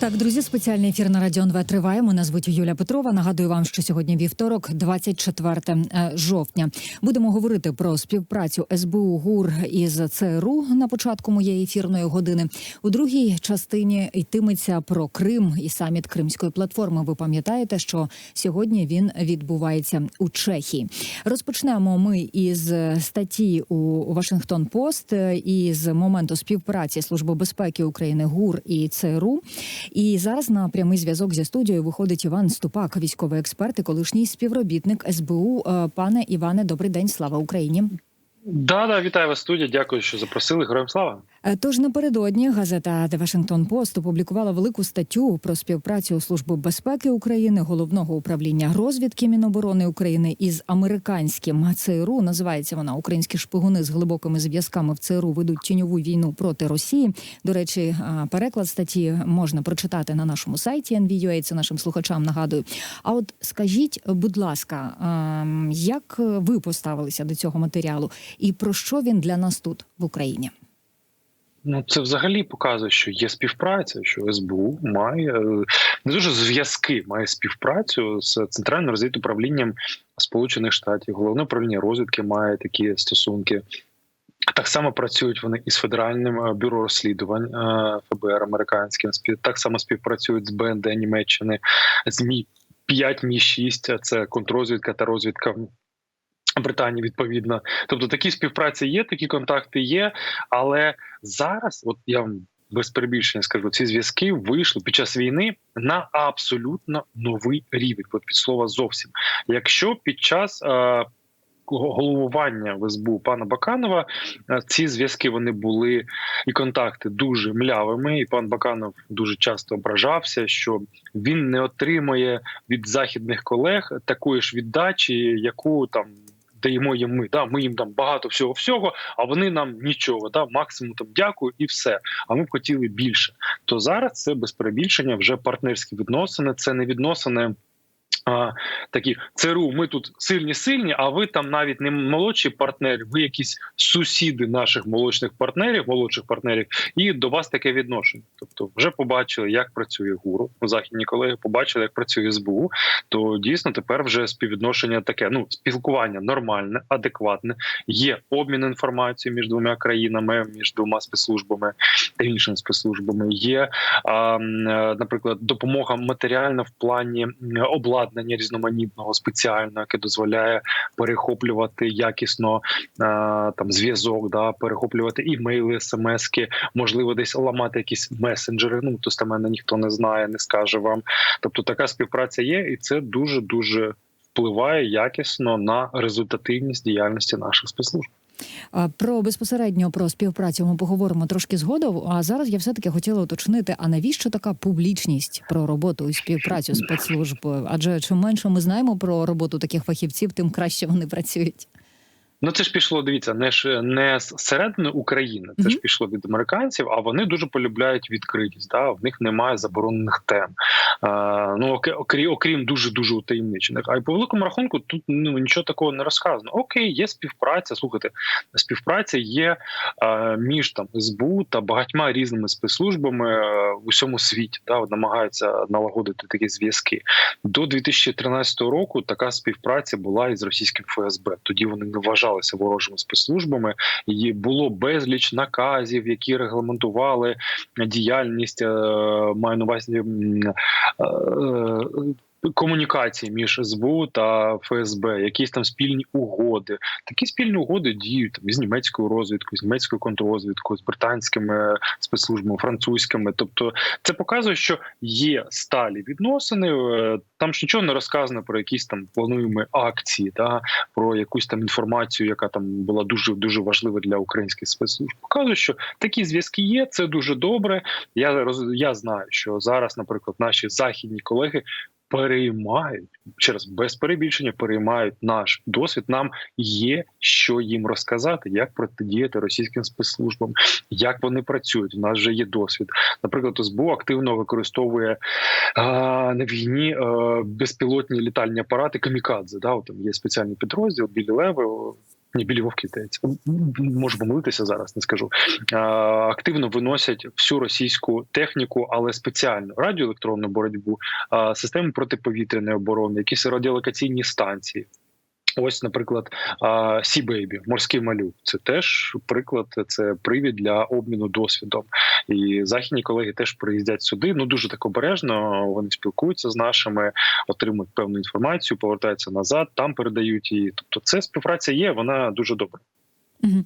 Так, друзі, спеціальний ефір на Радіо НВ триває. Мене звуть Юля Петрова. Нагадую вам, що сьогодні вівторок, 24 е, жовтня. Будемо говорити про співпрацю СБУ ГУР із ЦРУ на початку моєї ефірної години. У другій частині йтиметься про Крим і саміт Кримської платформи. Ви пам'ятаєте, що сьогодні він відбувається у Чехії. Розпочнемо ми із статті у Вашингтон Пост із моменту співпраці Служби безпеки України ГУР і ЦРУ. І зараз на прямий зв'язок зі студією виходить Іван Ступак, військовий експерт і колишній співробітник СБУ. Е, Пане Іване, добрий день, слава Україні. Да, да, вітаю вас, студія. Дякую, що запросили. Героям слава. Е, Тож напередодні газета The Washington Post опублікувала велику статтю про співпрацю Служби безпеки України, головного управління розвідки Міноборони України із американським ЦРУ. Називається вона Українські шпигуни з глибокими зв'язками в ЦРУ ведуть тіньову війну проти Росії. До речі, е, переклад статті можна прочитати на нашому сайті NVUA, Це нашим слухачам нагадую. А от скажіть, будь ласка, ем, як ви поставилися до цього матеріалу, і про що він для нас тут в Україні? Ну це взагалі показує, що є співпраця, що СБУ має е, не дуже зв'язки, має співпрацю з центральним розвідуправлінням Сполучених Штатів. Головне управління розвідки має такі стосунки. Так само працюють вони із федеральним е, бюро розслідувань е, ФБР американським. так само співпрацюють з БНД Німеччини, з Мі 5 Мі 6 це контррозвідка та розвідка Британії відповідно. Тобто такі співпраці є, такі контакти є. Але зараз, от я вам без перебільшення скажу, ці зв'язки вийшли під час війни на абсолютно новий рівень. От під слова зовсім. Якщо під час е, головування в СБУ пана Баканова е, ці зв'язки вони були і контакти дуже млявими, і пан Баканов дуже часто ображався, що він не отримує від західних колег такої ж віддачі, яку там. Даємо їм ми, да, ми їм там багато всього всього, а вони нам нічого, да, максимум там дякую і все. А ми б хотіли більше. То зараз це без перебільшення вже партнерські відносини. Це не відносини. А, такі ЦРУ, ми тут сильні, сильні, а ви там навіть не молодші партнери, ви якісь сусіди наших молодших партнерів, молодших партнерів, і до вас таке відношення. Тобто, вже побачили, як працює гуру. Західні колеги побачили, як працює СБУ. То дійсно тепер вже співвідношення таке. Ну спілкування нормальне, адекватне. Є обмін інформацією між двома країнами, між двома спецслужбами та іншими спецслужбами. Є а, е, наприклад, допомога матеріальна в плані м, обладнання різноманітного спеціального, яке дозволяє перехоплювати якісно а, там зв'язок, да перехоплювати імейли, смски, можливо, десь ламати якісь месенджери. Ну достеменно ніхто не знає, не скаже вам. Тобто така співпраця є, і це дуже дуже впливає якісно на результативність діяльності наших спецслужб. А, Про безпосередньо про співпрацю ми поговоримо трошки згодом. А зараз я все таки хотіла уточнити: а навіщо така публічність про роботу і співпрацю спецслужб? Адже чим менше ми знаємо про роботу таких фахівців, тим краще вони працюють. Ну це ж пішло. Дивіться, не ж не з середини України. Це Мгм. ж пішло від американців, а вони дуже полюбляють відкритість. Да? В них немає заборонених тем. А, ну окрім, окрім дуже дуже утаємничених. А й по великому рахунку тут ну нічого такого не розказано. Окей, є співпраця. Слухайте, співпраця є а, між там СБУ та багатьма різними спецслужбами е, в усьому світі. Да? Намагаються налагодити такі зв'язки. До 2013 року така співпраця була із російським ФСБ. Тоді вони не вважалися ворожими спецслужбами. І було безліч наказів, які регламентували діяльність. е, Маю на увазі е, комунікації між СБУ та ФСБ, якісь там спільні угоди. Такі спільні угоди діють там із німецькою розвідкою, з німецькою контррозвідкою, з британськими спецслужбами, французькими. Тобто, це показує, що є сталі відносини. е, Там ж нічого не розказано про якісь там плануємо акції, да, про якусь там інформацію, яка там була дуже дуже важлива для українських спецслужб. Показує, що такі зв'язки є. Це дуже добре. Я я знаю, що зараз, наприклад, наші західні колеги. Переймають через без перебільшення, переймають наш досвід. Нам є що їм розказати, як протидіяти російським спецслужбам, як вони працюють. У нас вже є досвід. Наприклад, СБУ активно використовує а, на війні а, безпілотні літальні апарати камікадзе. Да, там є спеціальний підрозділ білі леви. Ні, білі вовки здається. Можу помилитися зараз, не скажу. Активно виносять всю російську техніку, але спеціальну радіоелектронну боротьбу, системи протиповітряної оборони, якісь радіолокаційні станції. Ось, наприклад, Сі Бейбі, морський малюк. Це теж приклад, це привід для обміну досвідом. І західні колеги теж приїздять сюди. Ну дуже так обережно. Вони спілкуються з нашими, отримують певну інформацію, повертаються назад, там передають її. Тобто, це співпраця є. Вона дуже добра. Угу.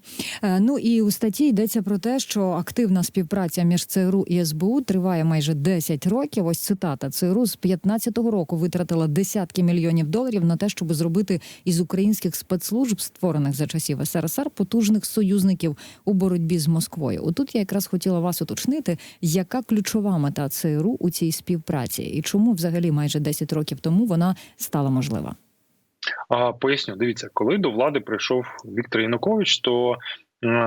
Ну і у статті йдеться про те, що активна співпраця між ЦРУ і СБУ триває майже 10 років. Ось цитата ЦРУ з 15-го року витратила десятки мільйонів доларів на те, щоб зробити із українських спецслужб, створених за часів СРСР, потужних союзників у боротьбі з Москвою. Отут я якраз хотіла вас уточнити, яка ключова мета ЦРУ у цій співпраці, і чому взагалі майже 10 років тому вона стала можлива. А, Поясню, дивіться, коли до влади прийшов Віктор Янукович, то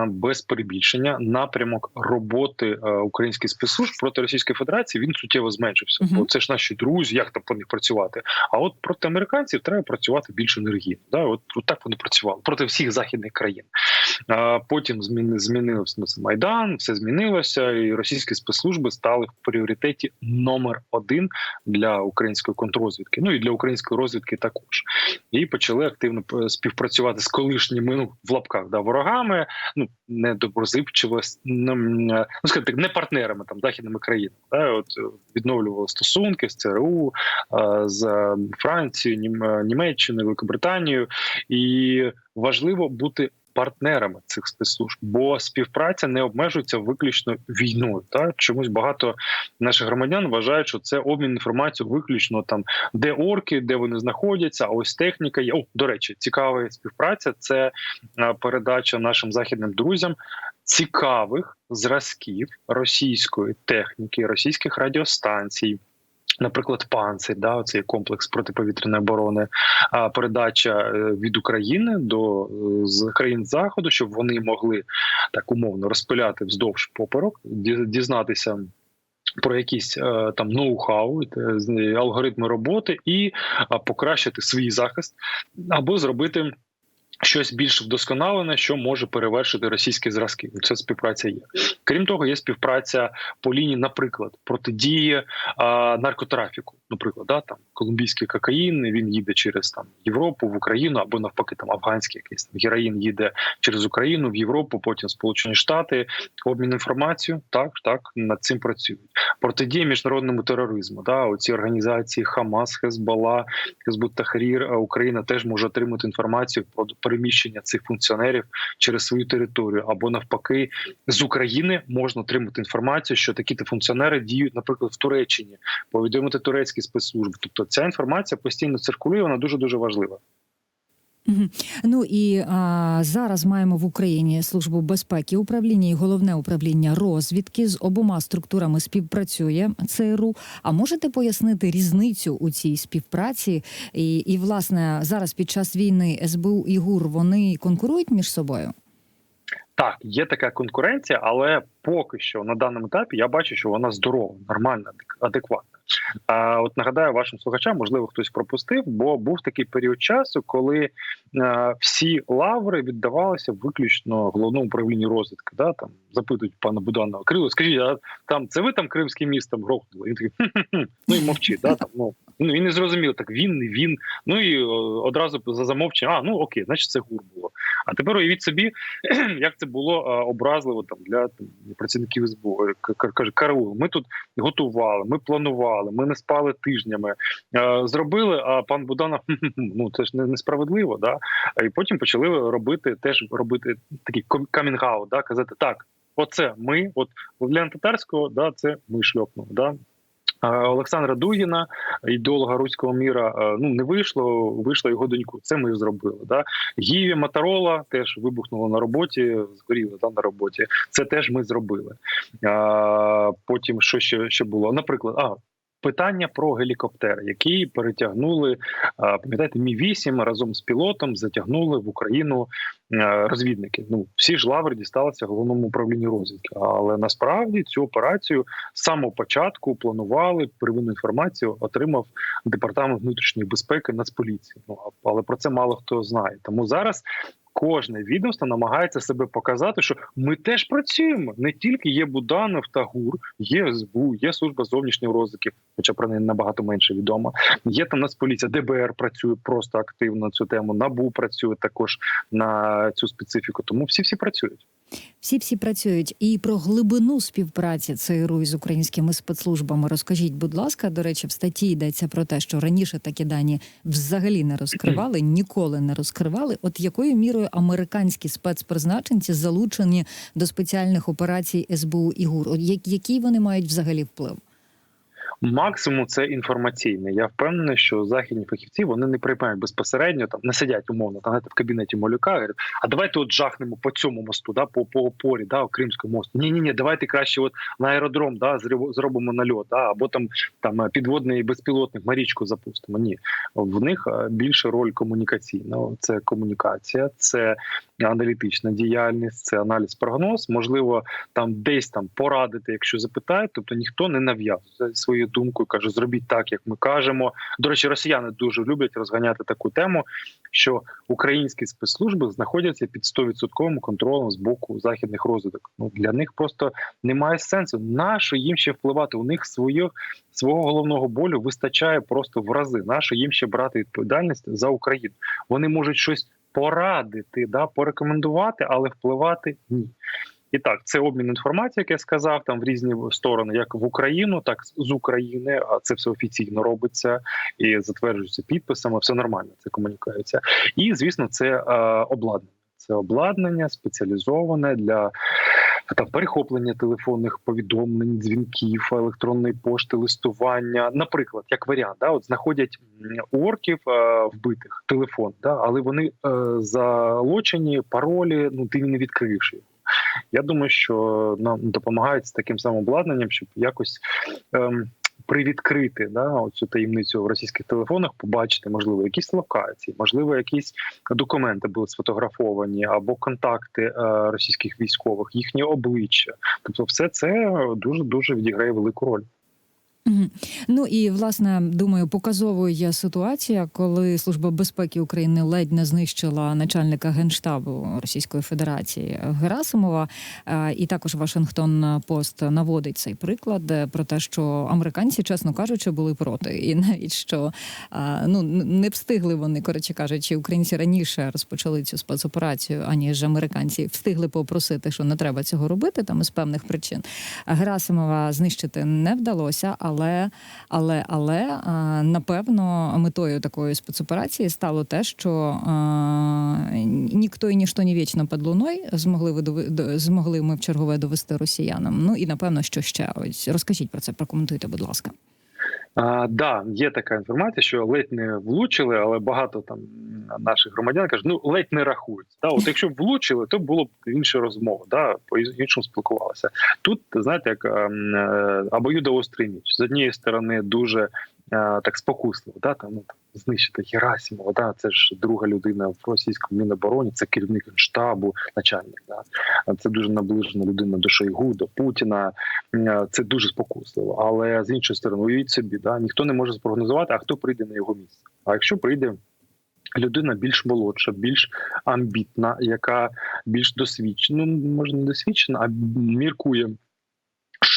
без перебільшення напрямок роботи українських спецслужб проти Російської Федерації він суттєво зменшився. Бо це ж наші друзі, як там по них працювати. А от проти американців треба працювати більш енергійно. Да, от, от так вони працювали проти всіх західних країн. Потім зміни змінився майдан, все змінилося, і російські спецслужби стали в пріоритеті номер один для української контррозвідки. Ну і для української розвідки також. І почали активно співпрацювати з колишніми ну в лапках да ворогами ну не доброзивчиво, ну сказати, не партнерами там західними країнами. Да, от відновлювали стосунки з ЦРУ, з Францією, Німеччиною, Великобританією, і важливо бути. Партнерами цих спецслужб, бо співпраця не обмежується виключно війною. Та чомусь багато наших громадян вважають, що це обмін інформацією виключно там, де орки, де вони знаходяться. А ось техніка є. О, до речі, цікава співпраця. Це передача нашим західним друзям цікавих зразків російської техніки, російських радіостанцій. Наприклад, панцир, да, цей комплекс протиповітряної оборони, а передача від України до з країн заходу, щоб вони могли так умовно розпиляти вздовж поперок, дізнатися. Про якісь там ноу-хау, алгоритми роботи і покращити свій захист або зробити щось більш вдосконалене, що може перевершити російські зразки. Це співпраця є. Крім того, є співпраця по лінії, наприклад, протидії а, наркотрафіку. Наприклад, да, там колумбійський кокаїн, він їде через там Європу в Україну або навпаки, там афганський якийсь там героїн їде через Україну в Європу, потім Сполучені Штати, обмін інформацією. Так, так над цим працюють. Протидія міжнародному тероризму. Да, оці організації Хамас, Хезбала, Хезбут Тахрір, Україна теж може отримати інформацію про переміщення цих функціонерів через свою територію, або навпаки, з України можна отримати інформацію, що такі функціонери діють, наприклад, в Туреччині, повідомити турецькі спецслужби. Тобто ця інформація постійно циркулює, вона дуже дуже важлива. Ну і а, зараз маємо в Україні службу безпеки управління і головне управління розвідки з обома структурами співпрацює ЦРУ. А можете пояснити різницю у цій співпраці? І, і власне зараз під час війни СБУ і ГУР вони конкурують між собою? Так, є така конкуренція, але поки що на даному етапі я бачу, що вона здорова, нормальна, адекватна. А от нагадаю вашим слухачам, можливо, хтось пропустив, бо був такий період часу, коли а, всі лаври віддавалися виключно головному управлінню розвідки. Да, там запитують пана Буданова Крило, скажіть, а там це ви там Кримським містом грохнули? Він такий ну і мовчить. Да, там, ну, ну він не зрозумів, так він, не він. Ну і одразу за замовчення, а ну окей, значить це гур було. А тепер уявіть собі, як це було образливо там для там, працівників СБУ. Каже, Караул, ми тут готували, ми планували, ми не спали тижнями. Зробили, а пан Буданов, ну це ж несправедливо. Да? І потім почали робити теж робити такий камінг-аут, да? казати так. Оце ми, от Владлена Татарського, да, це ми шльопнув. Да? Олександра Дугіна, ідеолога руського міра, ну не вийшло. Вийшла його доньку. Це ми зробили. Да Гіві Матарола теж вибухнуло на роботі, згоріло там на роботі. Це теж ми зробили. А, Потім що ще ще було? Наприклад, а питання про гелікоптер, який перетягнули, пам'ятаєте, мі 8 разом з пілотом затягнули в Україну розвідники. Ну всі ж лаври дісталися головному управлінню розвідки, але насправді цю операцію з самого початку планували первинну інформацію. Отримав департамент внутрішньої безпеки Нацполіції. Ну але про це мало хто знає. Тому зараз Кожне відомство намагається себе показати, що ми теж працюємо. Не тільки є Буданов та ГУР, є СБУ, є служба зовнішньої розвитки, хоча про неї набагато менше відомо. Є там Нацполіція, ДБР працює просто активно на цю тему. Набу працює також на цю специфіку. Тому всі всі працюють. Всі всі працюють і про глибину співпраці ЦРУ із українськими спецслужбами. Розкажіть, будь ласка, до речі, в статті йдеться про те, що раніше такі дані взагалі не розкривали, ніколи не розкривали. От якою мірою американські спецпризначенці залучені до спеціальних операцій СБУ і ГУР? От який вони мають взагалі вплив? Максимум це інформаційне. Я впевнений, що західні фахівці вони не приймають безпосередньо там, не сидять умовно там в кабінеті малюка. говорять, А давайте от жахнемо по цьому мосту, да, по, по опорі, да, Кримському мосту. Ні, ні, ні, давайте краще от на аеродром, да, зробимо нальот, да, або там там е, підводний безпілотник, Марічку запустимо. Ні, в них е, більше роль комунікаційна. Це комунікація, це аналітична діяльність, це аналіз прогноз. Можливо, там десь там порадити, якщо запитають. Тобто ніхто не нав'язує свою думку і каже, зробіть так, як ми кажемо. До речі, росіяни дуже люблять розганяти таку тему, що українські спецслужби знаходяться під 100% контролем з боку західних розвиток. Ну для них просто немає сенсу. Нащо їм ще впливати? У них своє свого головного болю вистачає просто в рази. Нащо їм ще брати відповідальність за Україну? Вони можуть щось порадити, да, порекомендувати, але впливати ні. І так, це обмін інформацією, як я сказав, там в різні сторони, як в Україну, так з України. А це все офіційно робиться і затверджується підписами. Все нормально, це комунікується. І звісно, це е, обладнання. Це обладнання спеціалізоване для там перехоплення телефонних повідомлень, дзвінків, електронної пошти, листування. Наприклад, як варіант, да, от знаходять орків е, вбитих телефон, да, але вони е, залочені, паролі, ну ти не відкривши. Я думаю, що нам допомагають з таким самим обладнанням, щоб якось. Ем, Привідкрити да оцю таємницю в російських телефонах, побачити, можливо, якісь локації, можливо, якісь документи були сфотографовані, або контакти е, російських військових, їхні обличчя. Тобто, все це дуже дуже відіграє велику роль. Ну і власне думаю, показовою є ситуація, коли служба безпеки України ледь не знищила начальника генштабу Російської Федерації Герасимова. Е, І також Вашингтон Пост наводить цей приклад про те, що американці, чесно кажучи, були проти, і навіть що е, ну не встигли вони, коротше кажучи, українці раніше розпочали цю спецоперацію, аніж американці встигли попросити, що не треба цього робити там із певних причин. Герасимова знищити не вдалося, але але але але напевно метою такої спецоперації стало те, що ніхто і ніщо не вічно під луною змогли до- змогли ми в чергове довести росіянам. Ну і напевно, що ще ось розкажіть про це, прокоментуйте, будь ласка. Да, є така інформація, що ледь не влучили, але багато там наших громадян кажуть, ну ледь не рахують. Да, от якщо б влучили, то було б інша розмова. Да, по іншому спілкувалися. Тут знаєте, як або е, обоюдоострий ніч з однієї сторони дуже так спокусливо, да, там ну знищити Герасимова, да, це ж друга людина в російському мінобороні, це керівник штабу, начальник. Да. Це дуже наближена людина до Шойгу, до Путіна. Е, Це дуже спокусливо. Але з іншої сторони, уявіть собі, да, ніхто не може спрогнозувати, а хто прийде на його місце. А якщо прийде людина більш молодша, більш амбітна, яка більш досвідчена, ну може не досвідчена, а міркує.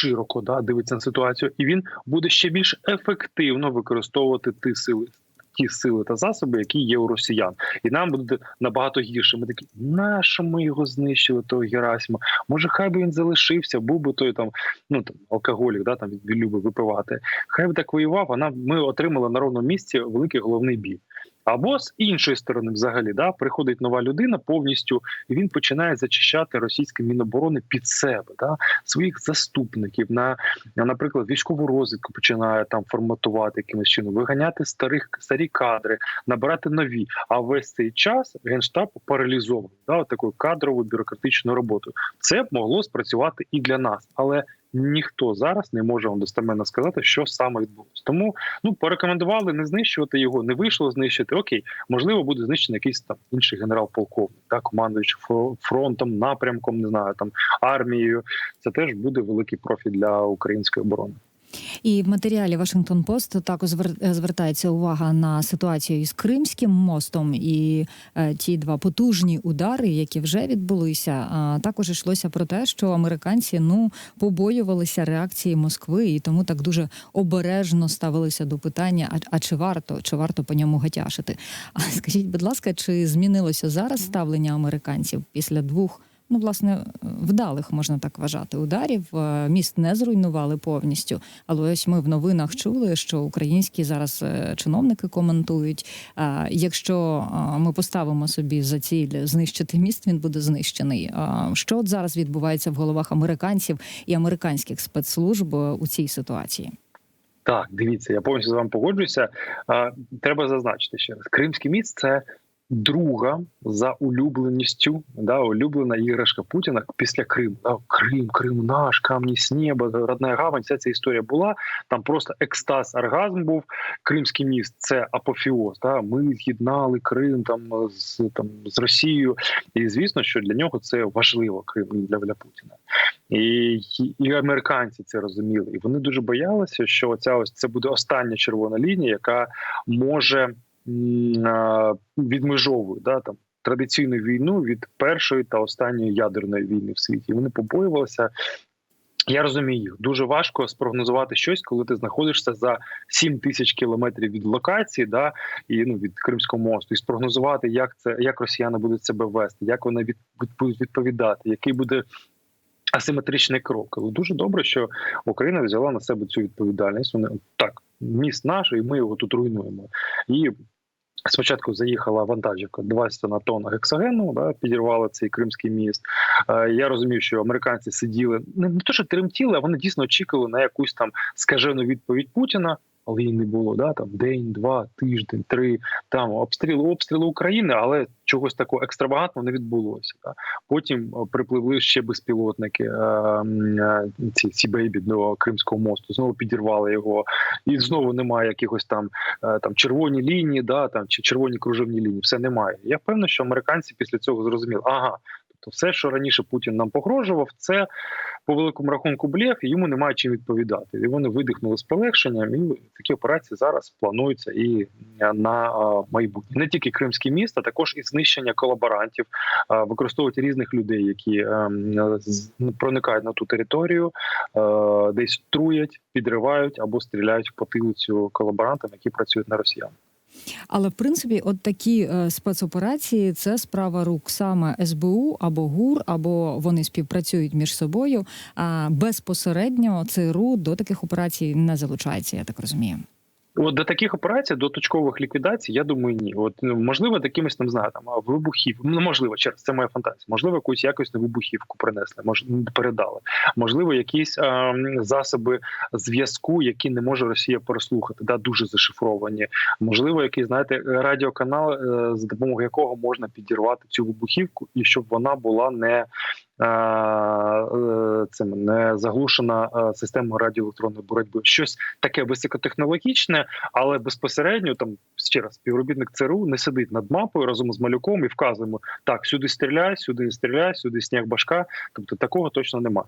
Широко да дивиться на ситуацію, і він буде ще більш ефективно використовувати ті сили, ті сили та засоби, які є у росіян, і нам буде набагато гірше. Ми такі, нащо ми його знищили, того Герасима? Може, хай би він залишився, був би той там, ну там алкоголік, да там він любить випивати. Хай би так воював. А нам ми отримали на ровному місці великий головний біль. Або з іншої сторони, взагалі, да, приходить нова людина повністю, і він починає зачищати російське міноборони під себе, да, своїх заступників на, на, наприклад, військову розвідку починає там форматувати якимось чином, виганяти старих старі кадри, набирати нові. А весь цей час генштаб паралізований, да, такою кадровою бюрократичною роботою. Це могло спрацювати і для нас, але ніхто зараз не може вам достеменно сказати, що саме відбулося. Тому ну порекомендували не знищувати його, не вийшло знищити. Окей, можливо, буде знищений якийсь там інший генерал-полковник, так командуючи фро- фронтом, напрямком, не знаю, там армією. Це теж буде великий профіль для української оборони. І в матеріалі Вашингтон Пост також звер- звертається увага на ситуацію із Кримським мостом і е, ті два потужні удари, які вже відбулися. А також йшлося про те, що американці ну побоювалися реакції Москви, і тому так дуже обережно ставилися до питання: а, а чи варто чи варто по ньому гатяшити? А скажіть, будь ласка, чи змінилося зараз ставлення американців після двох? Ну, власне, вдалих можна так вважати ударів. Е, Міст не зруйнували повністю. Але ось ми в новинах чули, що українські зараз е, чиновники коментують. е, Якщо ми поставимо собі за ціль знищити міст, він буде знищений. Що от зараз відбувається в головах американців і американських спецслужб у цій ситуації? Так, дивіться, я повністю з вами погоджуюся. Треба зазначити ще раз: Кримський міст це друга за улюбленістю, да, улюблена іграшка Путіна після Криму. Да, Крим, Крим наш, камні з неба, родна гавань. Вся ця історія була. Там просто екстаз, оргазм був. Кримський міст це апофіоз. Да. Ми з'єднали Крим там з там з Росією. І звісно, що для нього це важливо Крим для, для Путіна. І, і американці це розуміли, і вони дуже боялися, що ця ось це буде остання червона лінія, яка може відмежовує да там традиційну війну від першої та останньої ядерної війни в світі. Вони побоювалися. Я розумію дуже важко спрогнозувати щось, коли ти знаходишся за 7 тисяч кілометрів від локації, да і ну від Кримського мосту, і спрогнозувати, як це як росіяни будуть себе вести, як вони від, будуть відповідати, який буде асиметричний крок. Але дуже добре, що Україна взяла на себе цю відповідальність. Вони так, міст наш, і ми його тут руйнуємо. І спочатку заїхала вантажівка 20 на тонн гексогену, да, підірвала цей кримський міст. Е, я розумів, що американці сиділи не, не то, що тремтіли, а вони дійсно очікували на якусь там скажену відповідь Путіна. Але її не було да там день, два, тиждень, три там обстріли, обстріли України, але чогось такого екстравагантного не відбулося. Да. Потім е, припливли ще безпілотники е, е, ці ці бейбі до Кримського мосту. Знову підірвали його, і знову немає якихось там там червоні лінії, да там чи червоні кружевні лінії. Все немає. Я впевнений, що американці після цього зрозуміли, ага, тобто все, що раніше Путін нам погрожував, це по великому рахунку блєф, і йому немає чим відповідати. І вони видихнули з полегшенням. І такі операції зараз плануються і на майбутнє. Не тільки Кримський міст, а також і знищення колаборантів, використовують різних людей, які е, проникають на ту територію, е, десь труять, підривають або стріляють в потилицю колаборантам, які працюють на росіян. Але в принципі, от такі е, спецоперації це справа рук саме СБУ або ГУР, або вони співпрацюють між собою. А безпосередньо ЦРУ до таких операцій не залучається, я так розумію. От до таких операцій, до точкових ліквідацій, я думаю, ні. От ну, можливо, такимось там знаю, там вибухів. Ну можливо, через це моя фантазія. Можливо, якусь якісну вибухівку принесли, може передали. Можливо, якісь м, засоби зв'язку, які не може Росія переслухати, да дуже зашифровані. Можливо, якийсь знаєте радіоканал, е, за допомогою якого можна підірвати цю вибухівку, і щоб вона була не е, е, цим не заглушена система системою радіоелектронної боротьби. Щось таке високотехнологічне, але безпосередньо там ще раз співробітник ЦРУ не сидить над мапою разом з малюком і вказуємо так: сюди стріляй, сюди стріляй, сюди сніг башка. Тобто такого точно немає.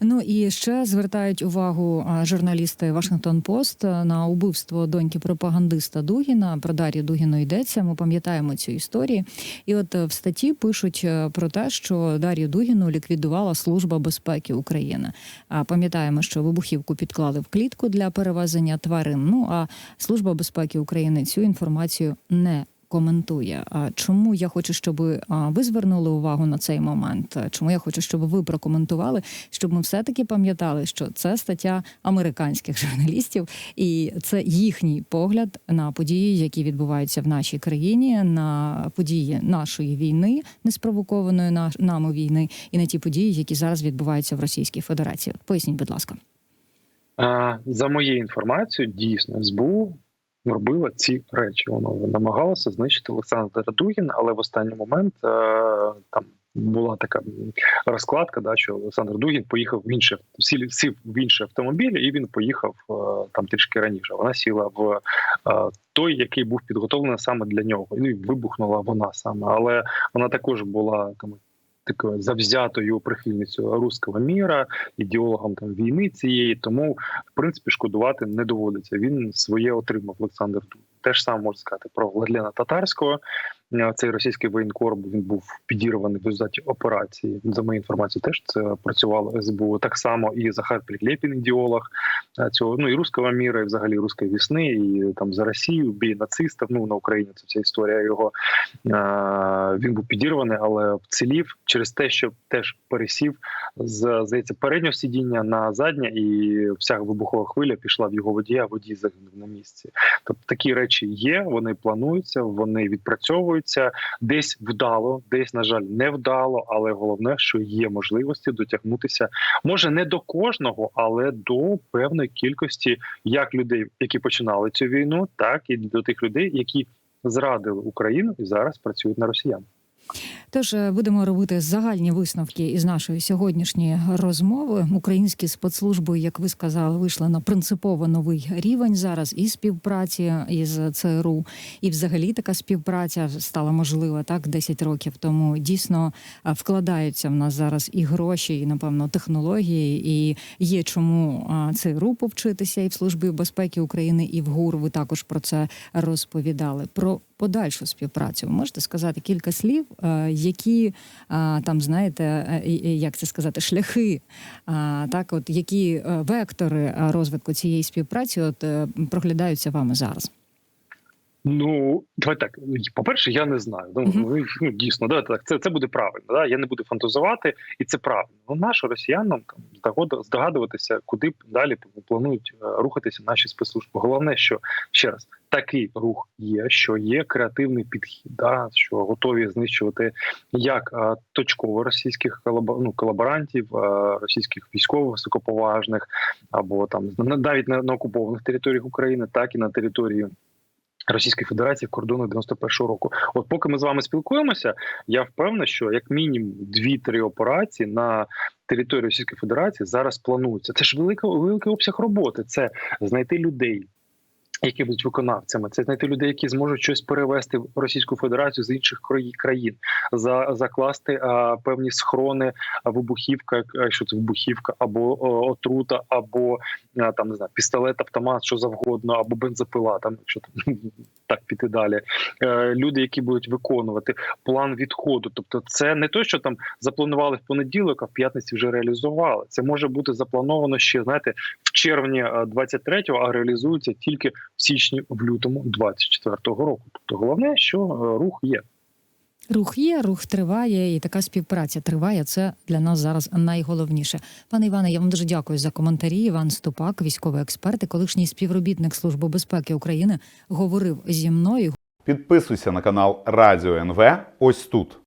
Ну і ще звертають увагу журналісти Вашингтон Пост на убивство доньки пропагандиста Дугіна. Про Дар'ю Дугіну йдеться. Ми пам'ятаємо цю історію. І от е, в статті пишуть е, про те, що Дар'ю Дугіну ліквідувала Служба безпеки України. А пам'ятаємо, що вибухівку підклали в клітку для перевезення тварин. Ну а Служба безпеки України цю інформацію не коментує. А чому я хочу, щоб ви звернули увагу на цей момент? Чому я хочу, щоб ви прокоментували, щоб ми все-таки пам'ятали, що це стаття американських журналістів, і це їхній погляд на події, які відбуваються в нашій країні, на події нашої війни, неспровокованої на- нами війни, і на ті події, які зараз відбуваються в Російській Федерації. Поясніть, будь ласка. За моєю інформацією, дійсно СБУ робила ці речі. Воно намагалося знищити Олександра Дугіна, але в останній момент е, там. Була така розкладка, да, що Олександр Дугін поїхав в інше сів, сів в інший автомобіль, і він поїхав е, там трішки раніше. Вона сіла в е, той, який був підготовлений саме для нього. І вибухнула вона саме, але вона також була там такою завзятою прихильницею руського міра, ідеологом там війни цієї. Тому в принципі шкодувати не доводиться. Він своє отримав Олександр. Теж саме можна сказати про Владлена Татарського. Цей російський воєнкор він був підірваний в результаті операції. За моєю інформацією, теж це працювало СБУ. Так само і Захар Приклєпін, ідеолог е, цього ну і руського міра, і взагалі руської вісни, і там за Росію, бій нацистів. Ну на Україні це вся історія його. Е, Він був підірваний, але вцілів через те, що теж пересів з здається переднього сидіння на заднє, і вся вибухова хвиля пішла в його водія. Водій загинув на місці. Тобто такі речі є, вони плануються, вони відпрацьовуються десь вдало, десь на жаль не вдало. Але головне, що є можливості дотягнутися, може не до кожного, але до певної кількості як людей, які починали цю війну, так і до тих людей, які зрадили Україну і зараз працюють на росіян. Тож е, будемо робити загальні висновки із нашої сьогоднішньої розмови. Українські спецслужби, як ви сказали, вийшли на принципово новий рівень зараз і співпраці із ЦРУ, і взагалі така співпраця стала можлива так 10 років тому. Дійсно е, вкладаються в нас зараз і гроші, і напевно технології, і є чому е, ЦРУ повчитися і в службі безпеки України, і в ГУР. Ви також про це розповідали. Про подальшу співпрацю. Ви можете сказати кілька слів, е, які е, там знаєте, е, як це сказати, шляхи, так, от які вектори розвитку цієї співпраці от проглядаються вами зараз? Ну, давай так. По-перше, я не знаю. Ну, Мгм. ну, ну дійсно, да, так. Це, це буде правильно. Да? Я не буду фантазувати, і це правильно. Ну, нащо росіянам там здогад- здогадуватися, куди далі планують е, рухатися наші спецслужби. Головне, що ще раз такий рух є, що є креативний підхід, да, що готові знищувати як е, точково російських ну, колаборантів, е, російських військових високоповажних, або там навіть на, на окупованих територіях України, так і на території. Російської Федерації кордону 91-го року. От поки ми з вами спілкуємося, я впевнений, що як мінімум дві-три операції на території Російської Федерації зараз плануються. Це ж велика великий обсяг роботи. Це знайти людей. Які будуть виконавцями, це знайти людей, які зможуть щось перевести в Російську Федерацію з інших країн, за закласти а, певні схорони, вибухівка, що це вибухівка, або о, отрута, або а, там не знаю, пістолет, автомат, що завгодно, або бензопила, там якщо там так піти далі. Е, люди, які будуть виконувати план відходу. Тобто, це не то, що там запланували в понеділок, а в п'ятниці вже реалізували. Це може бути заплановано ще знаєте в червні е, 23-го, а реалізується тільки в січні, в лютому 24-го року. Тобто, головне, що е, рух є. Рух є, рух триває, і така співпраця триває. Це для нас зараз найголовніше. Пане Іване, я вам дуже дякую за коментарі. Іван Ступак, військовий експерт і колишній співробітник Служби безпеки України, говорив зі мною. Підписуйся на канал Радіо НВ ось тут.